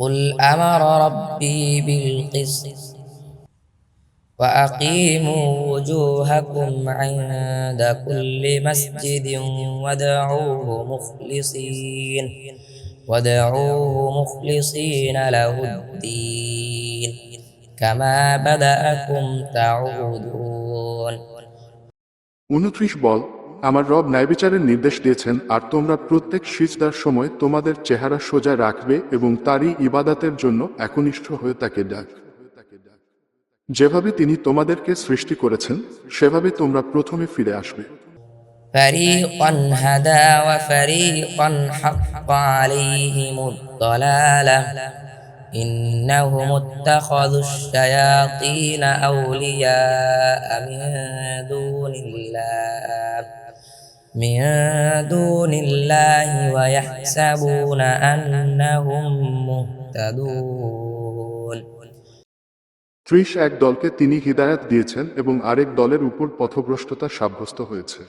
قل أمر ربي بالقسط وأقيموا وجوهكم عند كل مسجد وادعوه مخلصين وادعوه مخلصين له الدين كما بدأكم تعودون ونطرش بال আমার রব ন্যায়বিচারের নির্দেশ দিয়েছেন আর তোমরা প্রত্যেক সিজদার সময় তোমাদের চেহারা সোজা রাখবে এবং তারই ইবাদাতের জন্য একনিষ্ঠ হয়ে তাকে ডাক যেভাবে তিনি তোমাদেরকে সৃষ্টি করেছেন সেভাবে তোমরা প্রথমে ফিরে আসবে فريقا هدى وفريقا حق عليهم الضلالة إنهم اتخذوا الشياطين أولياء من دون الله من دون الله ويحسبون أنهم مهتدون ত্রিশ এক দলকে তিনি হিদায়াত দিয়েছেন এবং আরেক দলের উপর পথভ্রষ্টতা সাব্যস্ত হয়েছে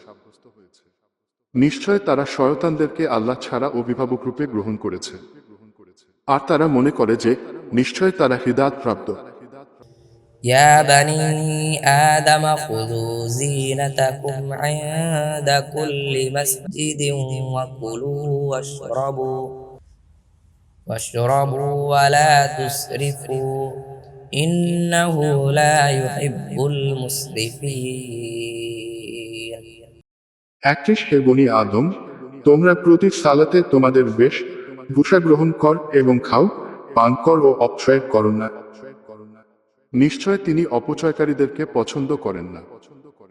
নিশ্চয় তারা শয়তানদেরকে আল্লাহ ছাড়া অভিভাবক রূপে গ্রহণ করেছে আর তারা মনে করে যে নিশ্চয় তারা হিদায়াত প্রাপ্ত يا بني آدم خذوا زينتكم عند كل مسجد وكلوا واشربوا واشربوا ولا تسرفوا إنه لا يحب المسرفين একত্রিশ হে বনি আদম তোমরা প্রতি সালাতে তোমাদের বেশ ভূষা গ্রহণ কর এবং খাও, পান কর ও অপচয় করো না নিশ্চয় তিনি অপচয়কারীদেরকে পছন্দ করেন না।